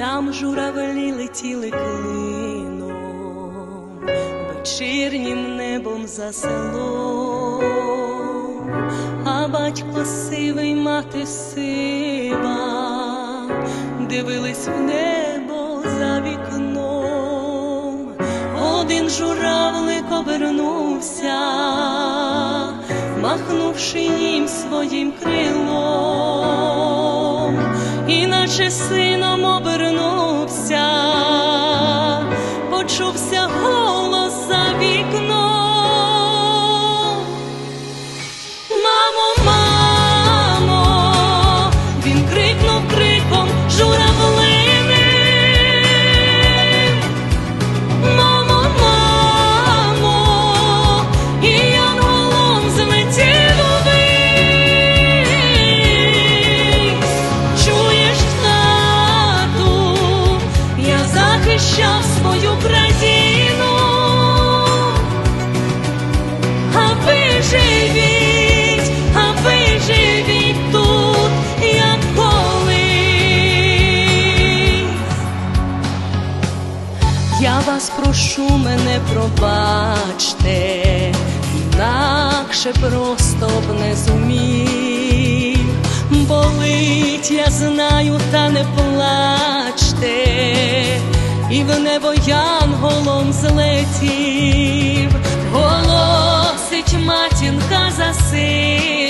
там журавлі летіли клином, вечірнім небом за селом, а батько сивий мати сива, дивились в небо за вікном, один журавлик обернувся, махнувши їм своїм крилом, іначе сином обернувся, захищав свою країну. А ви живіть, а ви тут, як колись. Я вас прошу, мене пробачте, інакше просто б не зумів. Болить, я знаю, та не плачте, в небо янголом злетів, голосить матінка за сином,